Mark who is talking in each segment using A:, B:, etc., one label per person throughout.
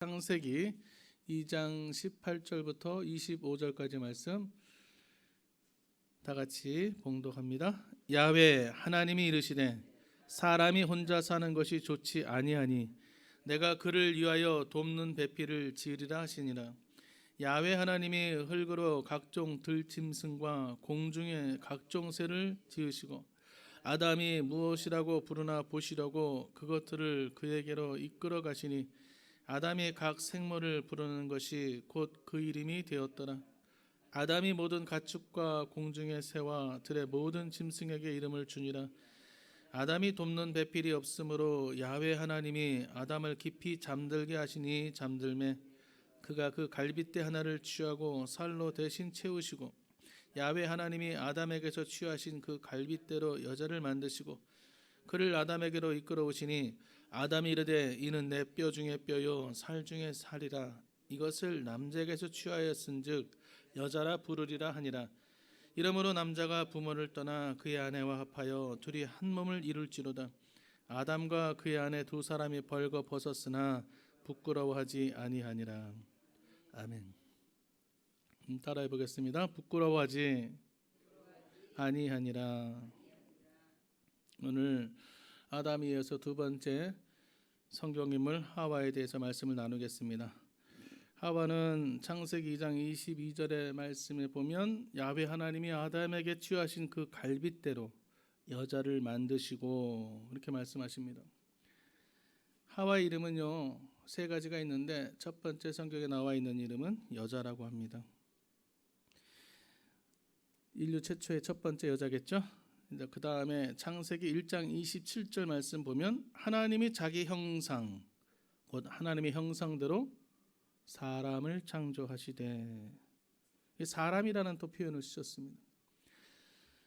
A: 창세기 2장 18절부터 25절까지 말씀 다 같이 봉독합니다. 야외 하나님이 이르시되 사람이 혼자 사는 것이 좋지 아니하니 내가 그를 위하여 돕는 배필을 지으리라 하시니라. 야외 하나님이 흙으로 각종 들짐승과 공중의 각종 새를 지으시고 아담이 무엇이라고 부르나 보시려고 그것들을 그에게로 이끌어 가시니 아담이 각 생물을 부르는 것이 곧 그 이름이 되었더라. 아담이 모든 가축과 공중의 새와 들의 모든 짐승에게 이름을 주니라. 아담이 돕는 배필이 없으므로 야외 하나님이 아담을 깊이 잠들게 하시니 잠들매 그가 그 갈빗대 하나를 취하고 살로 대신 채우시고 야외 하나님이 아담에게서 취하신 그 갈빗대로 여자를 만드시고 그를 아담에게로 이끌어 오시니 아담이 이르되 이는 내 뼈 중에 뼈요 살 중에 살이라. 이것을 남자에게서 취하였은즉 여자라 부르리라 하니라. 이러므로 남자가 부모를 떠나 그의 아내와 합하여 둘이 한 몸을 이룰지로다. 아담과 그의 아내 두 사람이 벌거 벗었으나 부끄러워하지 아니하니라. 아멘. 음, 따라해 보겠습니다. 부끄러워하지 아니하니라 오늘 아담에 이어서 두 번째 성경 인물 하와에 대해서 말씀을 나누겠습니다. 하와는 창세기 2장 22절의 말씀에 보면 야훼 하나님이 아담에게 취하신 그 갈빗대로 여자를 만드시고 이렇게 말씀하십니다. 하와의 이름은요 세 가지가 있는데 첫 번째 성경에 나와 있는 이름은 여자라고 합니다. 인류 최초의 첫 번째 여자겠죠? 그 다음에 창세기 1장 27절 말씀 보면 하나님이 자기 형상 곧 하나님의 형상대로 사람을 창조하시되 사람이라는 또 표현을 쓰셨습니다.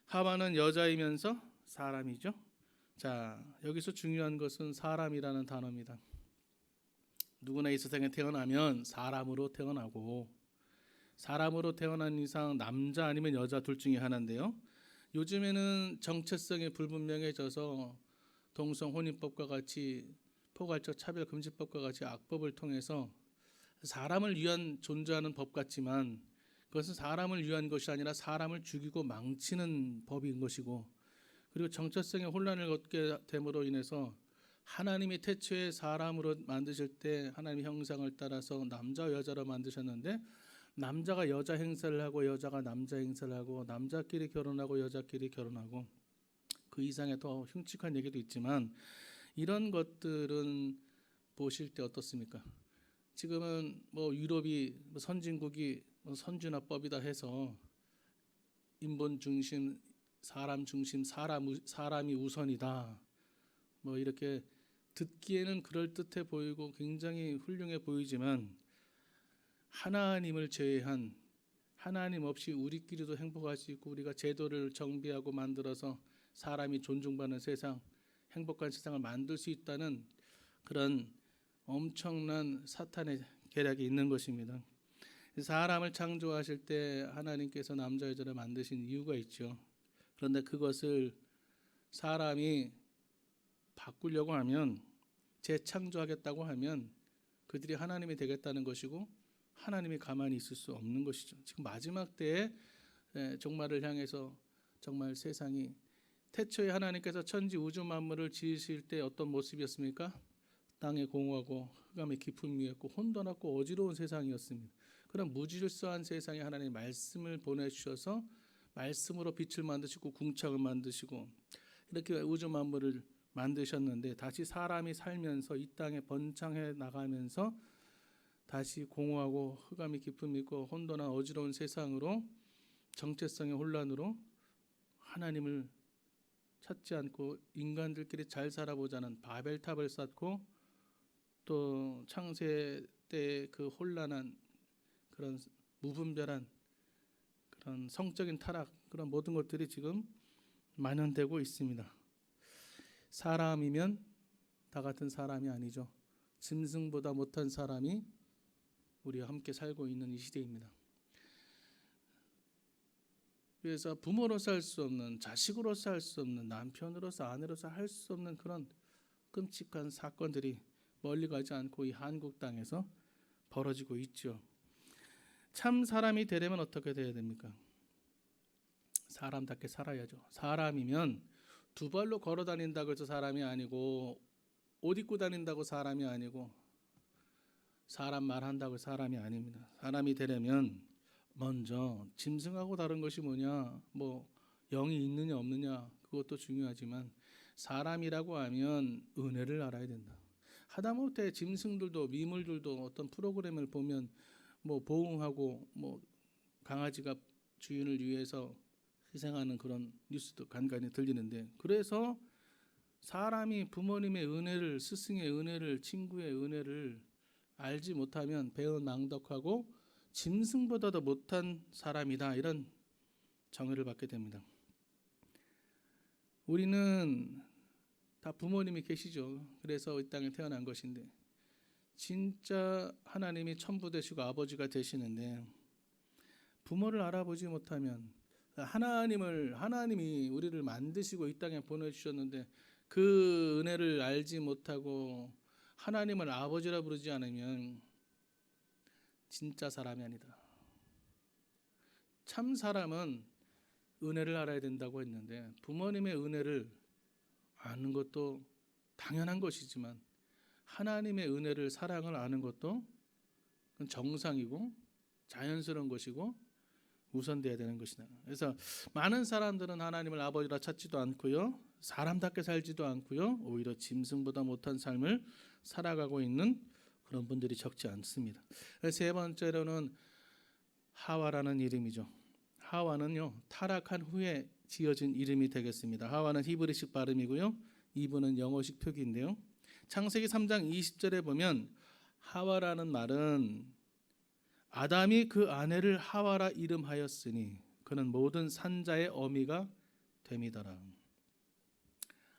A: 하와는 여자이면서 사람이죠. 자 여기서 중요한 것은 사람이라는 단어입니다. 누구나 이 세상에 태어나면 사람으로 태어나고 사람으로 태어난 이상 남자 아니면 여자 둘 중에 하나인데요. 요즘에는 정체성이 불분명해져서 동성 혼인법과 같이 포괄적 차별 금지법과 같이 악법을 통해서 사람을 위한 존재하는 법 같지만 그것은 사람을 위한 것이 아니라 사람을 죽이고 망치는 법인 것이고 그리고 정체성의 혼란을 얻게 됨으로 인해서 하나님이 태초에 사람으로 만드실 때 하나님의 형상을 따라서 남자 여자로 만드셨는데 남자가 여자 행세를 하고 여자가 남자 행세를 하고 남자끼리 결혼하고 여자끼리 결혼하고 그 이상의 더 흉측한 얘기도 있지만 이런 것들은 보실 때 어떻습니까? 지금은 뭐 유럽이 뭐 선진국이 뭐 선진화법이다 해서 인본 중심, 사람 중심, 사람 우, 사람이 우선이다. 뭐 이렇게 듣기에는 그럴 듯해 보이고 굉장히 훌륭해 보이지만 하나님을 제외한 하나님 없이 우리끼리도 있고 우리가 제도를 정비하고 만들어서 사람이 존중받는 세상, 행복한 세상을 만들 수 있다는 그런 엄청난 사탄의 계략이 있는 것입니다. 사람을 창조하실 때 하나님께서 남자 여자를 만드신 이유가 있죠. 그런데 그것을 사람이 바꾸려고 하면 재창조하겠다고 하면 그들이 하나님이 되겠다는 것이고 하나님이 가만히 있을 수 없는 것이죠. 지금 마지막 때에 종말을 향해서 정말 세상이 태초에 하나님께서 천지 우주 만물을 지으실 때 어떤 모습이었습니까? 땅에 공허하고 흑암의 위였고 혼돈하고 어지러운 세상이었습니다. 그런 무질서한 세상에 하나님 말씀을 보내주셔서 말씀으로 빛을 만드시고 궁창을 만드시고 이렇게 우주 만물을 만드셨는데 다시 사람이 살면서 이 땅에 번창해 나가면서 다시 공허하고 흑암이 깊음 있고 혼돈한 어지러운 세상으로 정체성의 혼란으로 하나님을 찾지 않고 인간들끼리 잘 살아보자는 바벨탑을 쌓고 또 창세 때 그 혼란한 그런 무분별한 그런 성적인 타락 그런 모든 것들이 지금 만연되고 있습니다. 사람이면 다 같은 사람이 아니죠. 짐승보다 못한 사람이 우리와 함께 살고 있는 이 시대입니다. 그래서 부모로서 할 수 없는 자식으로서 할 수 없는 남편으로서 아내로서 할 수 없는 그런 끔찍한 사건들이 멀리 가지 않고 이 한국 땅에서 벌어지고 있죠. 참 사람이 되려면 어떻게 돼야 됩니까? 사람답게 살아야죠. 사람이면 두 발로 걸어 다닌다고 해서 사람이 아니고 옷 입고 다닌다고 사람이 아니고 사람 말한다고 사람이 아닙니다. 사람이 되려면 먼저 짐승하고 다른 것이 뭐냐? 뭐 영이 있느냐 없느냐 그것도 중요하지만 사람이라고 하면 은혜를 알아야 된다. 하다못해 짐승들도 미물들도 어떤 프로그램을 보면 뭐 보응하고 뭐 강아지가 주인을 위해서 희생하는 그런 뉴스도 간간히 들리는데 그래서 사람이 부모님의 은혜를 스승의 은혜를 친구의 은혜를 알지 못하면 배은 망덕하고 짐승보다도 못한 사람이다 이런 정의를 받게 됩니다. 우리는 다 부모님이 계시죠. 그래서 이 땅에 태어난 것인데 진짜 하나님이 천부 되시고 아버지가 되시는데 부모를 알아보지 못하면 하나님을 하나님이 우리를 만드시고 이 땅에 보내 주셨는데 그 은혜를 알지 못하고 하나님을 아버지라 부르지 않으면 진짜 사람이 아니다. 참 사람은 은혜를 알아야 된다고 했는데 부모님의 은혜를 아는 것도 당연한 것이지만 하나님의 은혜를 사랑을 아는 것도 정상이고 자연스러운 것이고 우선돼야 되는 것이다. 그래서 많은 사람들은 하나님을 아버지라 찾지도 않고요. 사람답게 살지도 않고요. 오히려 짐승보다 못한 삶을 살아가고 있는 그런 분들이 적지 않습니다. 세 번째로는 하와라는 이름이죠. 하와는요 타락한 후에 지어진 이름이 되겠습니다. 하와는 히브리식 발음이고요. 이분은 영어식 표기인데요. 창세기 3장 20절에 보면 하와라는 말은 아담이 그 아내를 하와라 이름하였으니 그는 모든 산자의 어미가 됨이더라.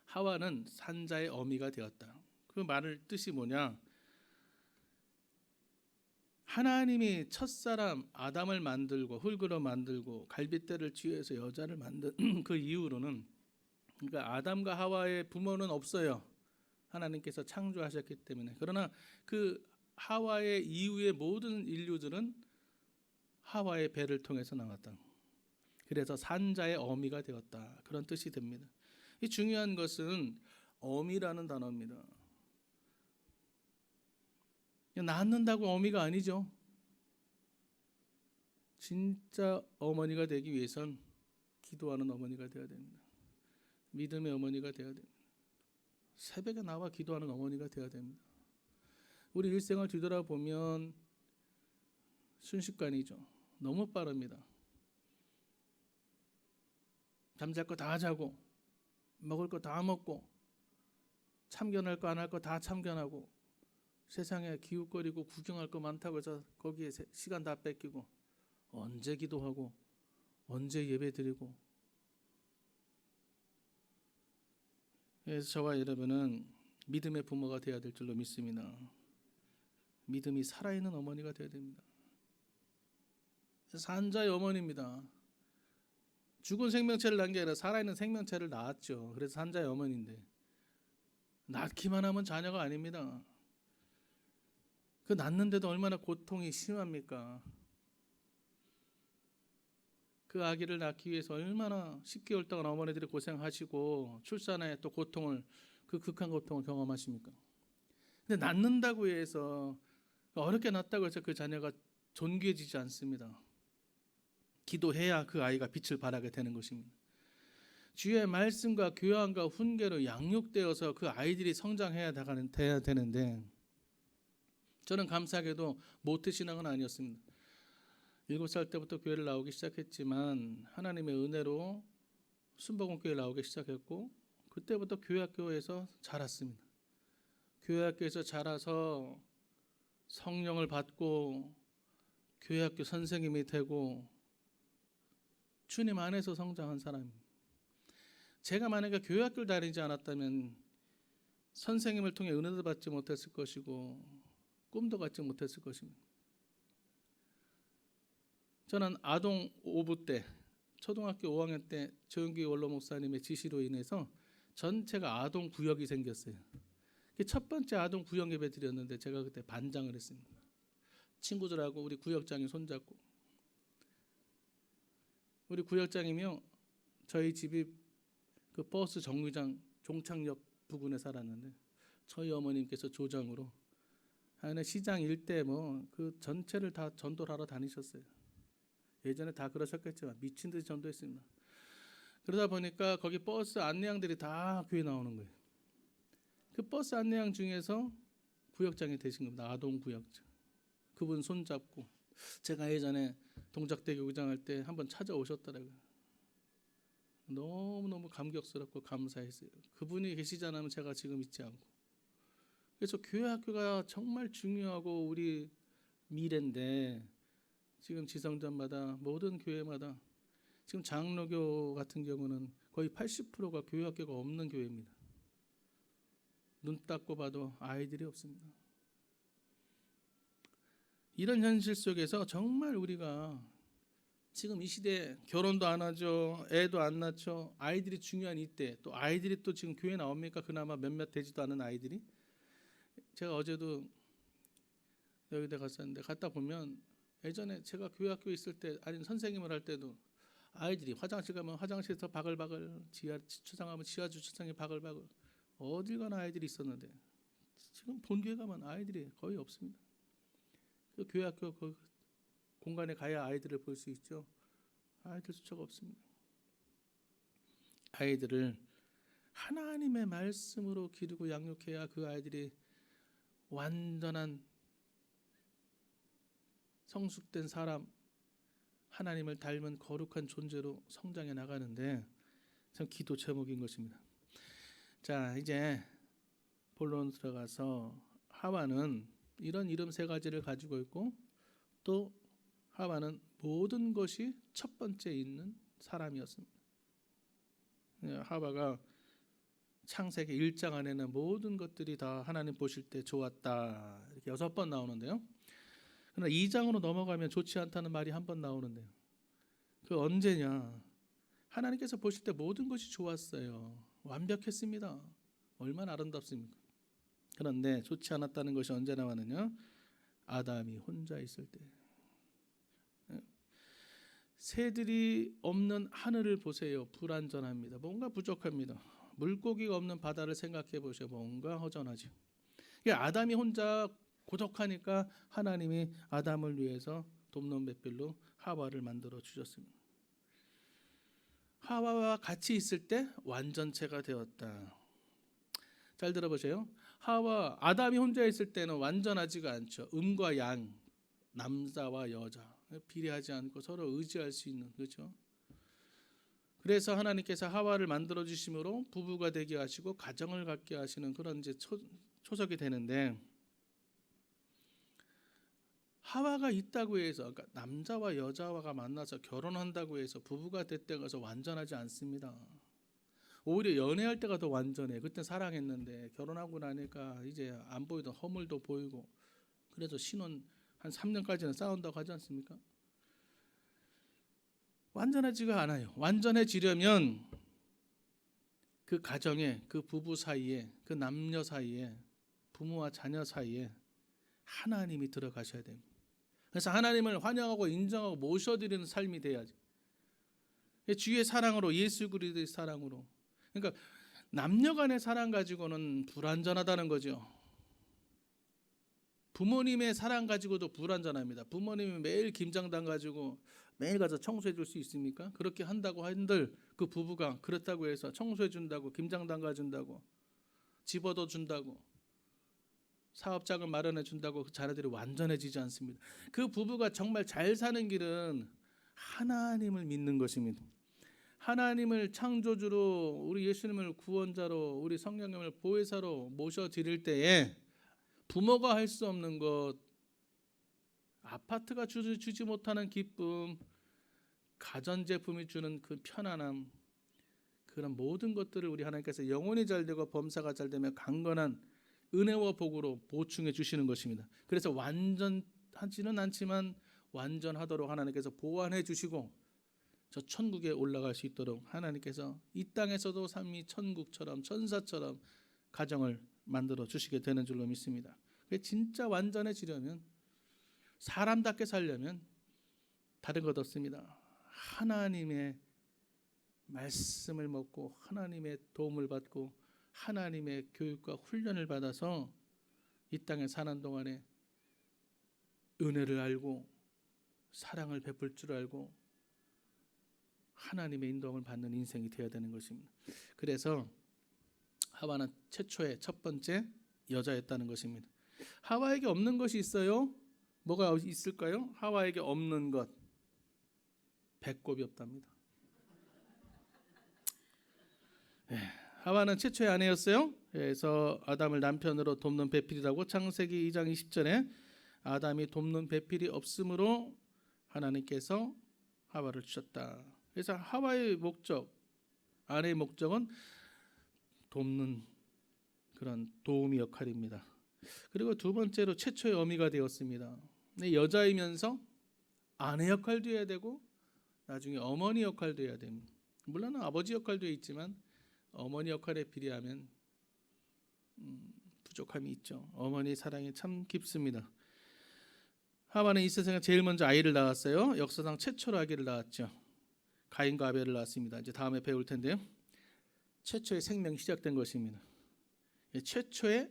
A: 하와는 산자의 어미가 되었다. 그 말을 뜻이 뭐냐? 하나님이 첫사람 아담을 만들고 흙으로 만들고 갈빗대를 쥐어서 여자를 만든 그 이후로는 그러니까 아담과 하와의 부모는 없어요. 하나님께서 창조하셨기 때문에 그러나 그 하와의 이후의 모든 인류들은 하와의 배를 통해서 나왔다. 그래서 산자의 어미가 되었다. 그런 뜻이 됩니다. 이 중요한 것은 어미라는 단어입니다. 낳는다고 어미가 아니죠. 진짜 어머니가 되기 위해선 기도하는 어머니가 되어야 됩니다. 믿음의 어머니가 되어야 됩니다. 새벽에 나와 기도하는 어머니가 되어야 됩니다. 우리 일생을 뒤돌아보면 순식간이죠. 너무 빠릅니다. 잠잘 거 다 자고 먹을 거 다 먹고 참견할 거 안 할 거 다 참견하고 세상에 기웃거리고 구경할 거 많다고 해서 거기에 시간 다 뺏기고 언제 기도하고 언제 예배 드리고 그래서 저와 여러분은 믿음의 부모가 되어야 될 줄로 믿습니다. 믿음이 살아있는 어머니가 되어야 됩니다. 산자의 어머니입니다. 죽은 생명체를 낳은 게 아니라 살아있는 생명체를 낳았죠. 그래서 산자의 어머니인데 낳기만 하면 자녀가 아닙니다. 그 낳는데도 얼마나 고통이 심합니까? 그 아기를 낳기 위해서 얼마나 10개월 동안 어머니들이 고생하시고 출산에 또 고통을 그 극한 고통을 경험하십니까? 근데 낳는다고 해서 어렵게 낳았다고 해서 그 자녀가 존귀해지지 않습니다. 기도해야 그 아이가 빛을 발하게 되는 것입니다. 주의 말씀과 교양과 훈계로 양육되어서 그 아이들이 성장해야 돼야 되는데 저는 감사하게도 모태신앙은 아니었습니다. 일곱 살 때부터 교회를 나오기 시작했지만 하나님의 은혜로 순복음 교회 나오기 시작했고 그때부터 교회 학교에서 자랐습니다. 교회 학교에서 자라서 성령을 받고 교회 학교 선생님이 되고 주님 안에서 성장한 사람입니다. 제가 만약에 교회 학교를 다니지 않았다면 선생님을 통해 은혜도 받지 못했을 것이고 꿈도 갖지 못했을 것입니다. 저는 아동 오부 때 초등학교 5학년 때 조영기 원로 목사님의 지시로 인해서 전체가 아동 구역이 생겼어요. 그첫 번째 아동 구역 예배 드렸는데 제가 그때 반장을 했습니다. 친구들하고 우리 구역장이 손잡고 우리 구역장이며 저희 집이 그 버스 정류장 종착역 부근에 살았는데 저희 어머님께서 조장으로 하여튼 시장 일대 뭐 그 전체를 다 전도를 하러 다니셨어요. 예전에 다 그러셨겠지만 미친 듯이 전도했습니다. 그러다 보니까 거기 버스 안내양들이 다 교회 나오는 거예요. 그 버스 안내양 중에서 구역장이 되신 겁니다. 아동 구역장. 그분 손잡고 제가 예전에 동작대 교구장 할 때 한번 찾아오셨더라고요. 너무 너무 감격스럽고 감사했어요. 그분이 계시지 않으면 제가 지금 있지 않고. 그래서 교회 학교가 정말 중요하고 우리 미래인데 지금 지성전마다 모든 교회마다 지금 장로교 같은 경우는 거의 80%가 교회 학교가 없는 교회입니다. 눈 닦고 봐도 아이들이 없습니다. 이런 현실 속에서 정말 우리가 지금 이 시대에 결혼도 안 하죠, 애도 안 낳죠, 아이들이 중요한 이때 또 아이들이 또 지금 교회 나옵니까? 그나마 몇몇 되지도 않은 아이들이 제가 어제도 여기다 갔었는데 갔다 보면 예전에 제가 교회 학교에 있을 때 아니 선생님을 할 때도 아이들이 화장실 가면 화장실에서 바글바글 지하 주차장하면 지하 주차장에 바글바글 어딜 가나 아이들이 있었는데 지금 본교회 가면 아이들이 거의 없습니다. 그 교회 학교 그 공간에 가야 아이들을 볼 수 있죠. 아이들 수차가 없습니다. 아이들을 하나님의 말씀으로 기르고 양육해야 그 아이들이 완전한 성숙된 사람, 하나님을 닮은 거룩한 존재로 성장해 나가는데 참 기도 제목인 것입니다. 자, 이제 본론 들어가서 하와는 이런 이름 세 가지를 가지고 있고 또 하와는 모든 것이 첫 번째 있는 사람이었습니다. 예, 하와가 창세기 1장 안에는 모든 것들이 다 하나님 보실 때 좋았다. 이렇게 여섯 번 나오는데요. 그러나 2장으로 넘어가면 좋지 않다는 말이 한 번 나오는데요. 그 언제냐? 하나님께서 보실 때 모든 것이 좋았어요. 완벽했습니다. 얼마나 아름답습니까? 그런데 좋지 않았다는 것이 언제 나왔느냐? 아담이 혼자 있을 때. 새들이 없는 하늘을 보세요. 불안전합니다. 뭔가 부족합니다. 물고기가 없는 바다를 생각해 보세요. 뭔가 허전하죠. 아담이 혼자 고독하니까 하나님이 아담을 위해서 돕는 배필로 하와를 만들어 주셨습니다. 하와와 같이 있을 때 완전체가 되었다. 잘 들어보세요. 하와 아담이 혼자 있을 때는 완전하지가 않죠. 음과 양, 남자와 여자 비례하지 않고 서로 의지할 수 있는 그렇죠. 그래서 하나님께서 하와를 만들어 주심으로 부부가 되게 하시고 가정을 갖게 하시는 그런 이제 초, 초석이 되는데 하와가 있다고 해서 그러니까 남자와 여자와가 만나서 결혼한다고 해서 부부가 됐다고 해서 완전하지 않습니다. 오히려 연애할 때가 더 완전해. 그때 사랑했는데 결혼하고 나니까 이제 안 보이던 허물도 보이고 그래서 신혼 한 3년까지는 싸운다고 하지 않습니까? 완전하지가 않아요. 완전해지려면 그 가정에 그 부부 사이에 그 남녀 사이에 부모와 자녀 사이에 하나님이 들어가셔야 됩니다. 그래서 하나님을 환영하고 인정하고 모셔드리는 삶이 돼야지. 주의 사랑으로 예수 그리스도의 사랑으로. 그러니까 남녀간의 사랑 가지고는 불완전하다는 거죠. 부모님의 사랑 가지고도 불완전합니다. 부모님이 매일 김장당 가지고 매일 가서 청소해 줄 수 있습니까? 그렇게 한다고 한들 그 부부가 그렇다고 해서 청소해 준다고 김장당 가준다고 집어도 준다고 사업장을 마련해 준다고 그 자녀들이 완전해지지 않습니다. 그 부부가 정말 잘 사는 길은 하나님을 믿는 것입니다. 하나님을 창조주로 우리 예수님을 구원자로 우리 성령님을 보혜사로 모셔 드릴 때에 부모가 할 수 없는 것 아파트가 주, 주지 못하는 기쁨 가전제품이 주는 그 편안함 그런 모든 것들을 우리 하나님께서 영혼이 잘 되고 범사가 잘 되면 강건한 은혜와 복으로 보충해 주시는 것입니다. 그래서 완전하지는 않지만 완전하도록 하나님께서 보완해 주시고 저 천국에 올라갈 수 있도록 하나님께서 이 땅에서도 삶이 천국처럼 천사처럼 가정을 만들어 주시게 되는 줄로 믿습니다. 진짜 완전해지려면 사람답게 살려면 다른 것 없습니다. 하나님의 말씀을 먹고 하나님의 도움을 받고 하나님의 교육과 훈련을 받아서 이 땅에 사는 동안에 은혜를 알고 사랑을 베풀 줄 알고 하나님의 인도함을 받는 인생이 되어야 되는 것입니다. 그래서 하와는 최초의 첫 번째 여자였다는 것입니다. 하와에게 없는 것이 있어요? 뭐가 있을까요? 하와에게 없는 것 배꼽이 없답니다. 예, 하와는 최초의 아내였어요. 그래서 아담을 남편으로 돕는 배필이라고 창세기 2장 20절에 아담이 돕는 배필이 없으므로 하나님께서 하와를 주셨다. 그래서 하와의 목적, 아내의 목적은 돕는 그런 도우미 역할입니다. 그리고 두 번째로 최초의 어미가 되었습니다. 근데 여자이면서 아내 역할도 해야 되고 나중에 어머니 역할도 해야 됩니다. 물론 아버지 역할도 있지만 어머니 역할에 비례하면 음, 부족함이 있죠. 어머니 사랑이 참 깊습니다. 하와는 이 세상에 제일 먼저 아이를 낳았어요. 역사상 최초로 아기를 낳았죠. 가인과 아벨을 낳았습니다. 이제 다음에 배울 텐데요. 최초의 생명 시작된 것입니다. 예, 최초의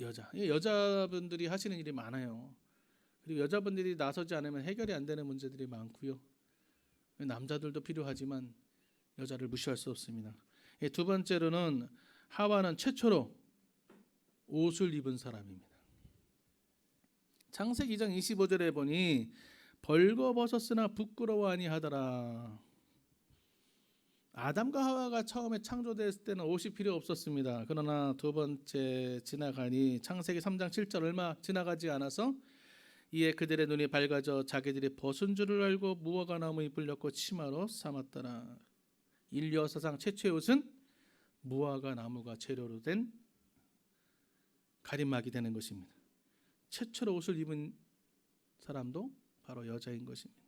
A: 여자. 예, 여자분들이 하시는 일이 많아요. 그리고 여자분들이 나서지 않으면 해결이 안 되는 문제들이 많고요. 남자들도 필요하지만 여자를 무시할 수 없습니다. 예, 두 번째로는 하와는 최초로 옷을 입은 사람입니다. 창세기 2장 25절에 보니 벌거벗었으나 부끄러워하니 하더라. 아담과 하와가 처음에 창조됐을 때는 옷이 필요 없었습니다. 그러나 두 번째 지나가니 창세기 3장 7절 얼마 지나가지 않아서 이에 그들의 눈이 밝아져 자기들이 벗은 줄을 알고 무화과 나무 잎을 엮고 치마로 삼았더라. 인류 사상 최초의 옷은 무화과 나무가 재료로 된 가림막이 되는 것입니다. 최초로 옷을 입은 사람도 바로 여자인 것입니다.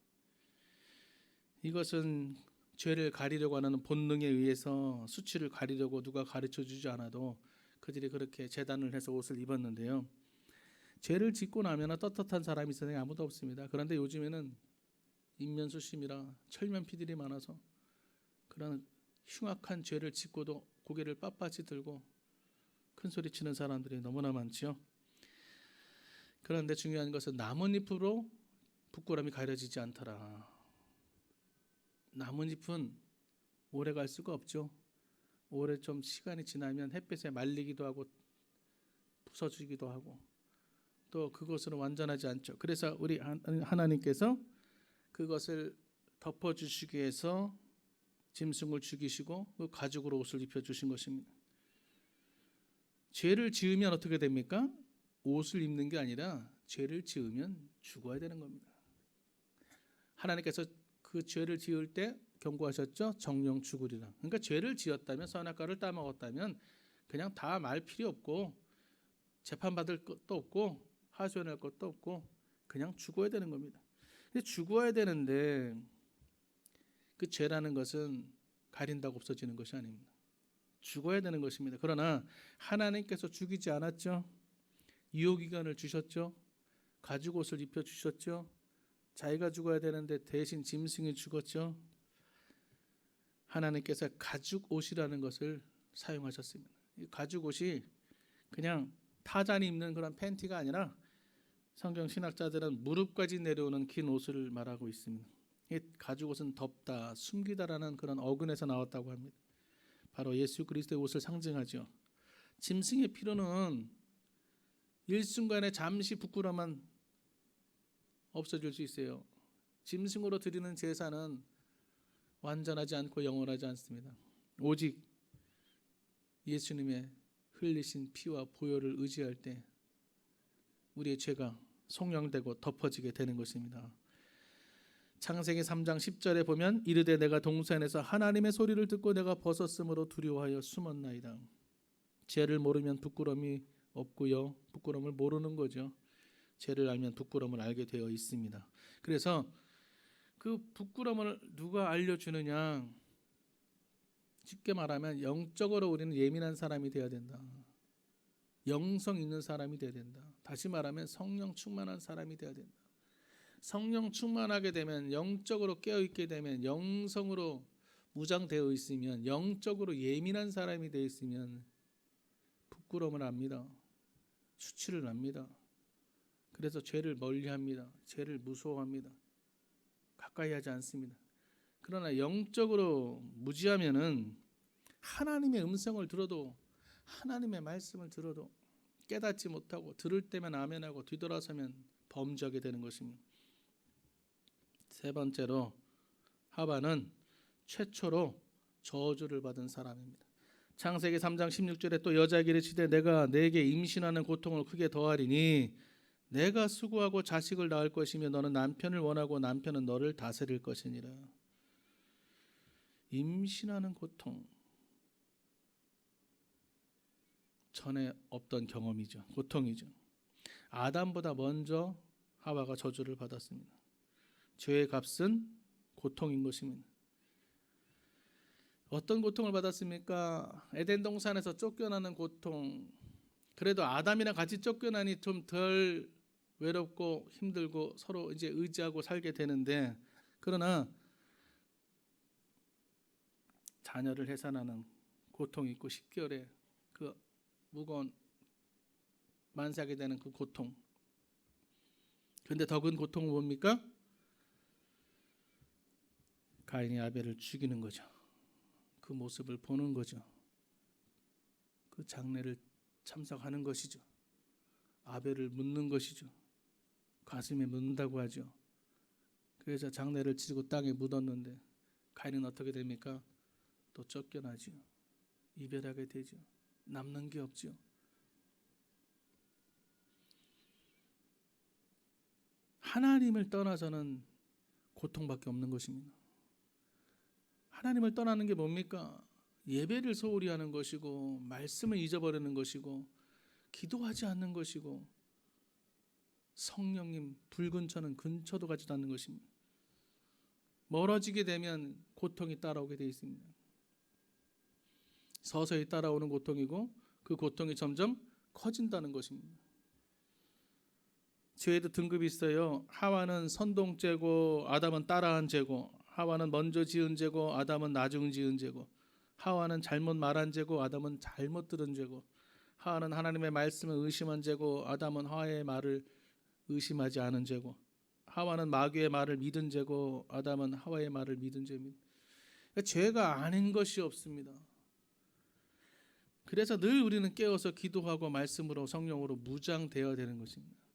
A: 이것은 죄를 가리려고 하는 본능에 의해서 수치를 가리려고 누가 가르쳐 주지 않아도 그들이 그렇게 재단을 해서 옷을 입었는데요. 죄를 짓고 나면 떳떳한 사람이 세상에 아무도 없습니다. 그런데 요즘에는 인면수심이라 철면 피들이 많아서 그런 흉악한 죄를 짓고도 고개를 빳빳이 들고 큰 소리 치는 사람들이 너무나 많지요. 그런데 중요한 것은 나뭇잎으로 부끄럼이 가려지지 않더라. 나뭇잎은 오래 갈 수가 없죠. 오래 좀 시간이 지나면 햇빛에 말리기도 하고 부서지기도 하고 또 그것은 완전하지 않죠. 그래서 우리 하나님께서 그것을 덮어 주시기 위해서 짐승을 죽이시고 그 가죽으로 옷을 입혀 주신 것입니다. 죄를 지으면 어떻게 됩니까? 옷을 입는 게 아니라 죄를 지으면 죽어야 되는 겁니다. 하나님께서 그 죄를 지을 때 경고하셨죠. 정령 죽으리라. 그러니까 죄를 지었다면 선악과를 따먹었다면 그냥 다 말 필요 없고 재판 받을 것도 없고 하소연할 것도 없고 그냥 죽어야 되는 겁니다. 근데 죽어야 되는데 그 죄라는 것은 가린다고 없어지는 것이 아닙니다. 죽어야 되는 것입니다. 그러나 하나님께서 죽이지 않았죠. 유효 기간을 주셨죠. 가죽 옷을 입혀 주셨죠. 자기가 죽어야 되는데 대신 짐승이 죽었죠. 하나님께서 가죽 옷이라는 것을 사용하셨습니다. 가죽 옷이 그냥 타잔이 입는 그런 팬티가 아니라 성경 신학자들은 무릎까지 내려오는 긴 옷을 말하고 있습니다. 이 가죽 옷은 덥다, 숨기다라는 그런 어근에서 나왔다고 합니다. 바로 예수 그리스도의 옷을 상징하죠. 짐승의 피로는 일순간에 잠시 부끄러만 없어질 수 있어요. 짐승으로 드리는 제사는 완전하지 않고 영원하지 않습니다. 오직 예수님의 흘리신 피와 보혈을 의지할 때 우리의 죄가 송영되고 덮어지게 되는 것입니다. 창세기 3장 10절에 보면 이르되 내가 동산에서 하나님의 소리를 듣고 내가 벗었으므로 두려워하여 숨었나이다. 죄를 모르면 부끄러움이 없고요. 부끄러움을 모르는 거죠. 죄를 알면 부끄러움을 알게 되어 있습니다. 그래서 그 부끄러움을 누가 알려주느냐? 쉽게 말하면 영적으로 우리는 예민한 사람이 되어야 된다. 영성 있는 사람이 돼야 된다. 다시 말하면 성령 충만한 사람이 돼야 된다. 성령 충만하게 되면 영적으로 깨어 있게 되면 영성으로 무장되어 있으면 영적으로 예민한 사람이 되어 있으면 부끄러움을 압니다. 수치를 압니다. 그래서 죄를 멀리합니다. 죄를 무서워합니다. 가까이 하지 않습니다. 그러나 영적으로 무지하면은 하나님의 음성을 들어도 하나님의 말씀을 들어도 깨닫지 못하고 들을 때면 아멘하고 뒤돌아서면 범죄하게 되는 것입니다. 세 번째로 하반은 최초로 저주를 받은 사람입니다. 창세기 3장 16절에 또 여자에게 이르시되 내가 내게 임신하는 고통을 크게 더하리니 내가 수고하고 자식을 낳을 것이며 너는 남편을 원하고 남편은 너를 다스릴 것이니라. 임신하는 고통 전에 없던 경험이죠. 고통이죠. 아담보다 먼저 하와가 저주를 받았습니다. 죄의 값은 고통인 것입니다. 어떤 고통을 받았습니까? 에덴 동산에서 쫓겨나는 고통. 그래도 아담이랑 같이 쫓겨나니 좀 덜 외롭고 힘들고 서로 이제 의지하고 살게 되는데 그러나 자녀를 해산하는 고통이 있고 10개월에 그 무거운 만삭이 되는 그 고통. 근데 더 큰 고통은 뭡니까? 가인이 아벨을 죽이는 거죠. 그 모습을 보는 거죠. 그 장례를 참석하는 것이죠. 아벨을 묻는 것이죠. 가슴에 묻는다고 하죠. 그래서 장례를 치르고 땅에 묻었는데 가인은 어떻게 됩니까? 또 쫓겨나죠. 이별하게 되죠. 남는 게 없죠. 하나님을 떠나서는 고통밖에 없는 것입니다. 하나님을 떠나는 게 뭡니까? 예배를 소홀히 하는 것이고 말씀을 잊어버리는 것이고 기도하지 않는 것이고 성령님 붉은 천은 근처도 가지도 않는 것입니다. 멀어지게 되면 고통이 따라오게 되어 있습니다. 서서히 따라오는 고통이고 그 고통이 점점 커진다는 것입니다. 죄에도 등급이 있어요. 하와는 선동죄고 아담은 따라한 죄고 하와는 먼저 지은 죄고 아담은 나중 지은 죄고 하와는 잘못 말한 죄고 아담은 잘못 들은 죄고 하와는 하나님의 말씀을 의심한 죄고 아담은 하와의 말을 의심하지 않은 죄고 하와는 마귀의 말을 믿은 죄고 아담은 하와의 말을 믿은 죄입니다. 그러니까 죄가 아닌 것이 없습니다. 그래서 늘 우리는 깨어서 기도하고 말씀으로 성령으로 무장되어야 되는 것입니다.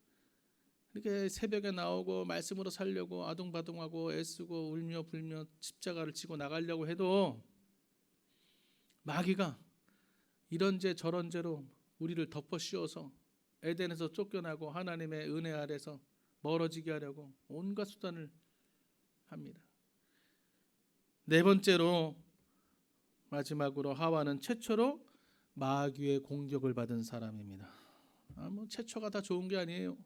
A: 이렇게 새벽에 나오고 말씀으로 살려고 아둥바둥하고 애쓰고 울며 불며 십자가를 지고 나가려고 해도 마귀가 이런 죄 저런 죄로 우리를 덮어 씌워서 에덴에서 쫓겨나고 하나님의 은혜 아래서 멀어지게 하려고 온갖 수단을 합니다. 네 번째로 마지막으로 하와는 최초로 마귀의 공격을 받은 사람입니다. 아, 뭐 최초가 다 좋은 게 아니에요.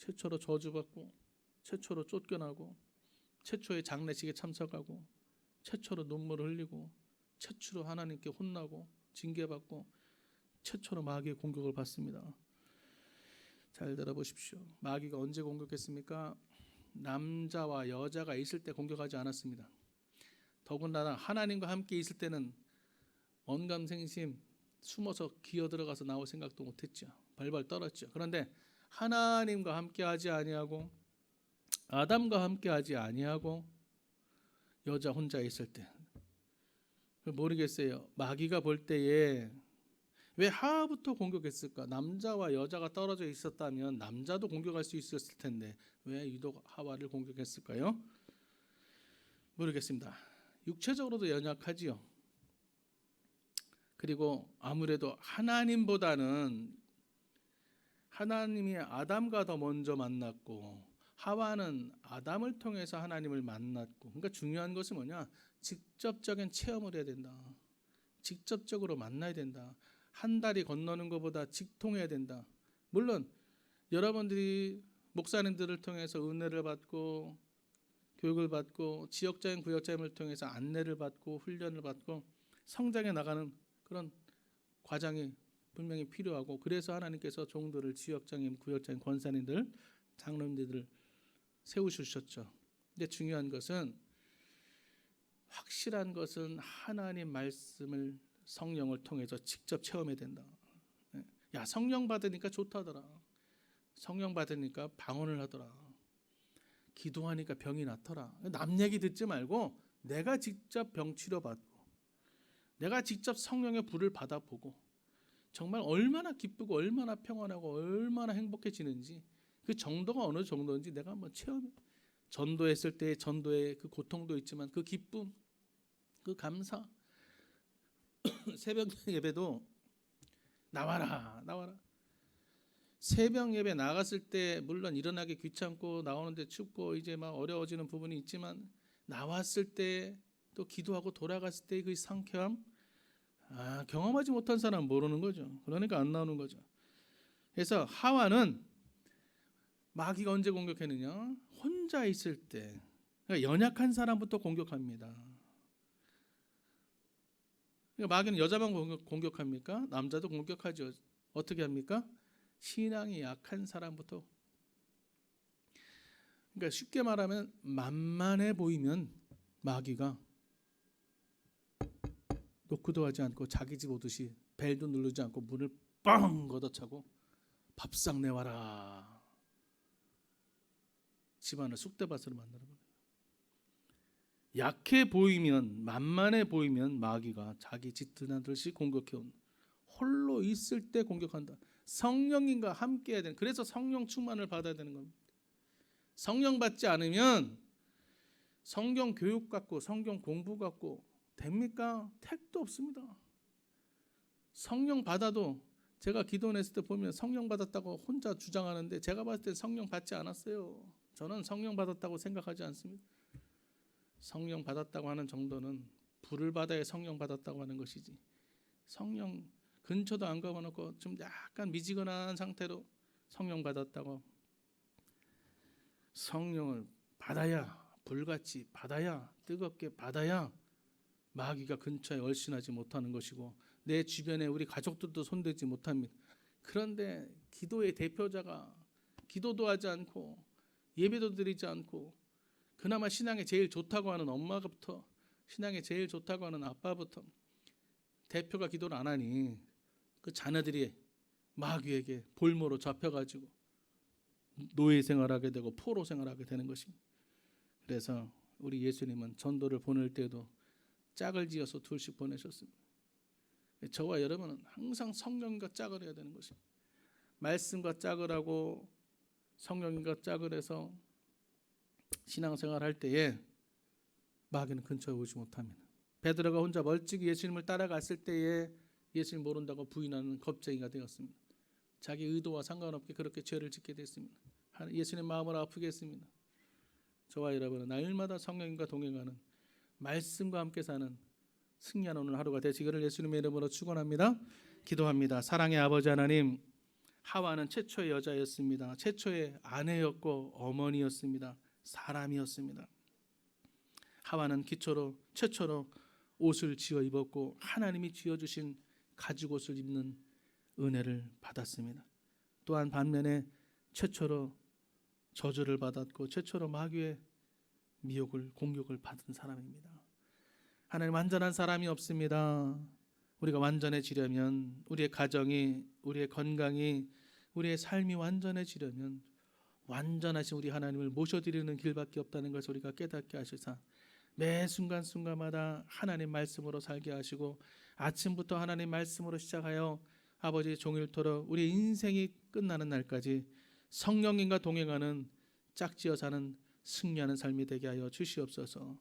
A: 최초로 저주받고 최초로 쫓겨나고 최초의 장례식에 참석하고 최초로 눈물을 흘리고 최초로 하나님께 혼나고 징계받고 최초로 마귀의 공격을 받습니다. 잘 들어보십시오. 마귀가 언제 공격했습니까? 남자와 여자가 있을 때 공격하지 않았습니다. 더군다나 하나님과 함께 있을 때는 언감생심 숨어서 기어 들어가서 나올 생각도 못했죠. 벌벌 떨었죠. 그런데 하나님과 함께 하지 아니하고 아담과 함께 하지 아니하고 여자 혼자 있을 때 모르겠어요. 마귀가 볼 때에 왜 하부터 공격했을까? 남자와 여자가 떨어져 있었다면 남자도 공격할 수 있었을 텐데 왜 유독 하와를 공격했을까요? 모르겠습니다. 육체적으로도 연약하지요. 그리고 아무래도 하나님보다는 하나님이 아담과 더 먼저 만났고 하와는 아담을 통해서 하나님을 만났고 그러니까 중요한 것은 뭐냐? 직접적인 체험을 해야 된다. 직접적으로 만나야 된다. 한 달이 건너는 것보다 직통해야 된다. 물론 여러분들이 목사님들을 통해서 은혜를 받고 교육을 받고 지역적인 구역자임을 통해서 안내를 받고 훈련을 받고 성장해 나가는 그런 과정이 분명히 필요하고 그래서 하나님께서 종들을 지역장님, 구역장님, 권사님들, 장로님들 세우셨죠. 근데 중요한 것은 확실한 것은 하나님 말씀을 성령을 통해서 직접 체험해야 된다. 예. 야 성령 받으니까 좋다더라. 성령 받으니까 방언을 하더라. 기도하니까 병이 낫더라. 남 얘기 듣지 말고 내가 직접 병 치료 받고 내가 직접 성령의 불을 받아보고 정말 얼마나 기쁘고 얼마나 평안하고 얼마나 행복해지는지 그 정도가 어느 정도인지 내가 한번 체험해. 전도했을 때 전도의 그 고통도 있지만 그 기쁨, 그 감사. 새벽 예배도 나와라, 나와라. 새벽 예배 나갔을 때 물론 일어나기 귀찮고 나오는데 춥고 이제 막 어려워지는 부분이 있지만 나왔을 때 또 기도하고 돌아갔을 때 그 상쾌함 아, 경험하지 못한 사람은 모르는 거죠. 그러니까 안 나오는 거죠. 그래서 하와는 마귀가 언제 공격했느냐? 혼자 있을 때. 그러니까 연약한 사람부터 공격합니다. 그러니까 마귀는 여자만 공격, 공격합니까? 남자도 공격하죠. 어떻게 합니까? 신앙이 약한 사람부터. 그러니까 쉽게 말하면 만만해 보이면 마귀가 노크도 하지 않고 자기 집 오듯이 벨도 누르지 않고 문을 빵 걷어차고 밥상 내와라. 집안을 쑥대밭으로 만드는 겁니다. 약해 보이면 만만해 보이면 마귀가 자기 짙은아들씩 공격해 온 홀로 있을 때 공격한다. 성령님과 함께 해야 되는. 그래서 성령 충만을 받아야 되는 겁니다. 성령 받지 않으면 성경 교육 갖고 성경 공부 갖고 됩니까? 택도 없습니다. 성령 받아도 제가 기도했을 때 보면 성령 받았다고 혼자 주장하는데 제가 봤을 때 성령 받지 않았어요. 저는 성령 받았다고 생각하지 않습니다. 성령 받았다고 하는 정도는 불을 받아야 성령 받았다고 하는 것이지. 성령 근처도 안 가봐놓고 좀 약간 미지근한 상태로 성령 받았다고 성령을 받아야 불같이 받아야 뜨겁게 받아야 마귀가 근처에 얼씬하지 못하는 것이고 내 주변에 우리 가족들도 손대지 못합니다. 그런데 기도의 대표자가 기도도 하지 않고 예배도 드리지 않고 그나마 신앙에 제일 좋다고 하는 엄마부터 신앙에 제일 좋다고 하는 아빠부터 대표가 기도를 안 하니 그 자녀들이 마귀에게 볼모로 잡혀가지고 노예 생활하게 되고 포로 생활하게 되는 것입니다. 그래서 우리 예수님은 전도를 보낼 때도 짝을 지어서 둘씩 보내셨습니다. 저와 여러분은 항상 성령과 짝을 해야 되는 것입니다. 말씀과 짝을 하고 성령과 짝을 해서 신앙생활 할 때에 마귀는 근처에 오지 못합니다. 베드로가 혼자 멀찍이 예수님을 따라갔을 때에 예수님 모른다고 부인하는 겁쟁이가 되었습니다. 자기 의도와 상관없게 그렇게 죄를 짓게 됐습니다. 예수님 마음을 아프게 했습니다. 저와 여러분은 날마다 성령님과 동행하는 말씀과 함께 사는 승리하는 오늘 하루가 되시기를 예수님의 이름으로 축원합니다. 기도합니다. 사랑의 아버지 하나님, 하와는 최초의 여자였습니다. 최초의 아내였고 어머니였습니다. 사람이었습니다. 하와는 기초로 최초로 옷을 지어 입었고 하나님이 지어 주신 가죽 옷을 입는 은혜를 받았습니다. 또한 반면에 최초로 저주를 받았고 최초로 마귀의 미혹을 공격을 받은 사람입니다. 하나님 완전한 사람이 없습니다. 우리가 완전해지려면 우리의 가정이 우리의 건강이 우리의 삶이 완전해지려면 완전하신 우리 하나님을 모셔드리는 길밖에 없다는 것을 우리가 깨닫게 하시사 매 순간순간마다 하나님 말씀으로 살게 하시고 아침부터 하나님 말씀으로 시작하여 아버지 종일토록 우리 인생이 끝나는 날까지 성령님과 동행하는 짝지어 사는 승리하는 삶이 되게 하여 주시옵소서.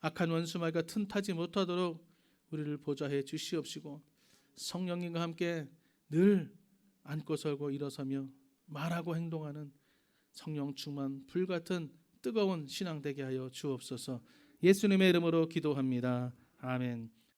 A: 악한 원수 말과 틈타지 못하도록 우리를 보좌해 주시옵시고 성령님과 함께 늘 앉고 설고 일어서며 말하고 행동하는 성령 충만 불 같은 뜨거운 신앙 되게 하여 주옵소서. 예수님의 이름으로 기도합니다. 아멘.